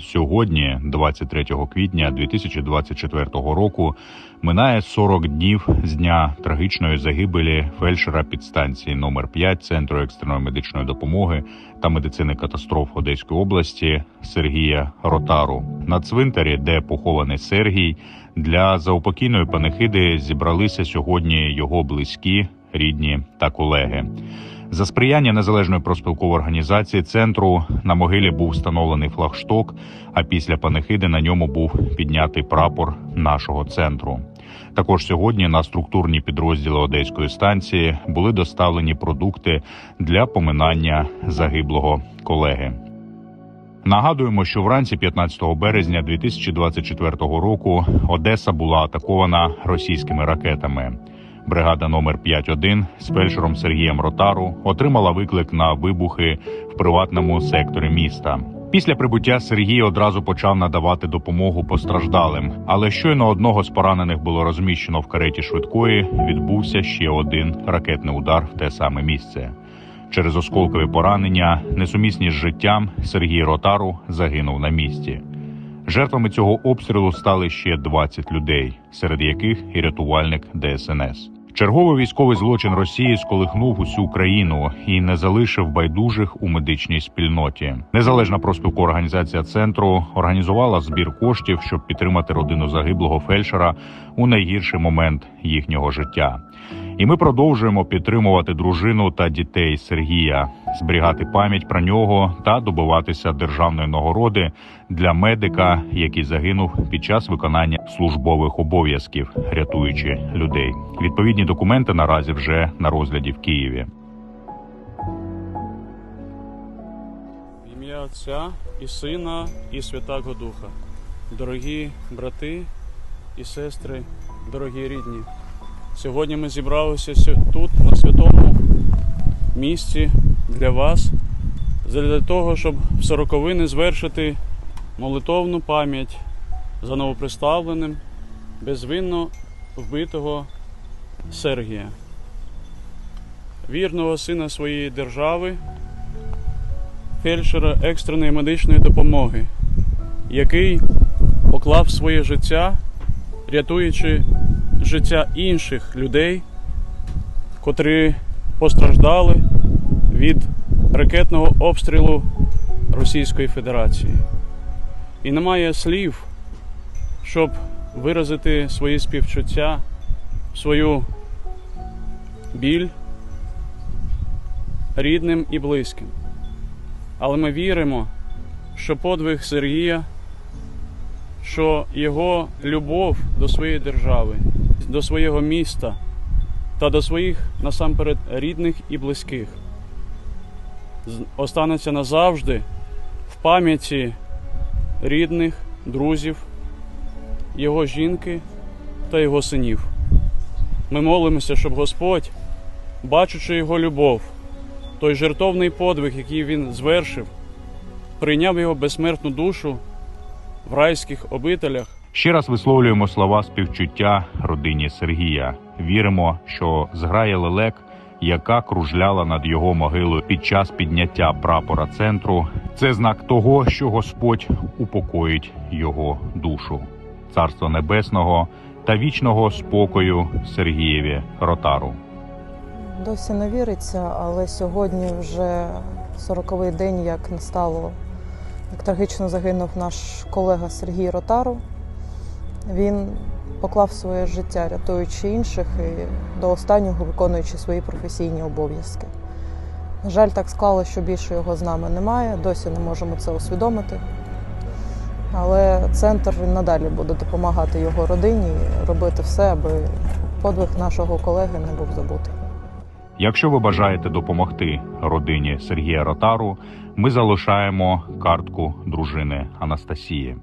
Сьогодні, 23 квітня 2024 року, минає 40 днів з дня трагічної загибелі фельдшера підстанції номер 5 Центру екстреної медичної допомоги та медицини катастроф Одеської області Сергія Ротару. На цвинтарі, де похований Сергій, для заупокійної панихиди зібралися сьогодні його близькі, рідні та колеги. За сприяння незалежної проспілкової організації центру на могилі був встановлений флагшток. А після панихиди на ньому був піднятий прапор нашого центру. Також сьогодні на структурні підрозділи одеської станції були доставлені продукти для поминання загиблого колеги. Нагадуємо, що вранці 15 березня 2024 року Одеса була атакована російськими ракетами. Бригада номер 5-1 з фельдшером Сергієм Ротару отримала виклик на вибухи в приватному секторі міста. Після прибуття Сергій одразу почав надавати допомогу постраждалим, але щойно одного з поранених було розміщено в кареті швидкої. Відбувся ще один ракетний удар в те саме місце. Через осколкові поранення, несумісні з життям, Сергій Ротару загинув на місці. Жертвами цього обстрілу стали ще 20 людей, серед яких і рятувальник ДСНС. Черговий військовий злочин Росії сколихнув усю країну і не залишив байдужих у медичній спільноті. Незалежна проспілкова організація центру організувала збір коштів, щоб підтримати родину загиблого фельдшера у найгірший момент їхнього життя. І ми продовжуємо підтримувати дружину та дітей Сергія, зберігати пам'ять про нього та добиватися державної нагороди для медика, який загинув під час виконання службових обов'язків, рятуючи людей. Відповідні документи наразі вже на розгляді в Києві. Ім'я Отця і Сина, і Святого Духа. Дорогі брати і сестри, дорогі рідні. Сьогодні ми зібралися тут, на святому місці для вас, для того, щоб в сороковини звершити молитовну пам'ять за новоприставленим, безвинно вбитого Сергія, вірного сина своєї держави, фельдшера екстреної медичної допомоги, який поклав своє життя, рятуючи життя інших людей, котрі постраждали від ракетного обстрілу Російської Федерації. І немає слів, щоб виразити свої співчуття, свою біль рідним і близьким. Але ми віримо, що подвиг Сергія, що його любов до своєї держави, до свого міста та до своїх насамперед рідних і близьких останеться назавжди в пам'яті рідних, друзів, його жінки та його синів. Ми молимося, щоб Господь, бачучи його любов, той жертовний подвиг, який він звершив, прийняв його безсмертну душу в райських обителях Ще раз висловлюємо слова співчуття родині Сергія. Віримо, що зграя лелек, яка кружляла над його могилою під час підняття прапора центру, це знак того, що Господь упокоїть його душу, царства небесного та вічного спокою Сергієві Ротару. Досі не віриться, але сьогодні вже 40-й день, як не стало, як трагічно загинув наш колега Сергій Ротару. Він поклав своє життя, рятуючи інших і до останнього виконуючи свої професійні обов'язки. На жаль, так склало, що більше його з нами немає, досі не можемо це усвідомити. Але центр він надалі буде допомагати його родині робити все, аби подвиг нашого колеги не був забутий. Якщо ви бажаєте допомогти родині Сергія Ротару, ми залишаємо картку дружини Анастасії.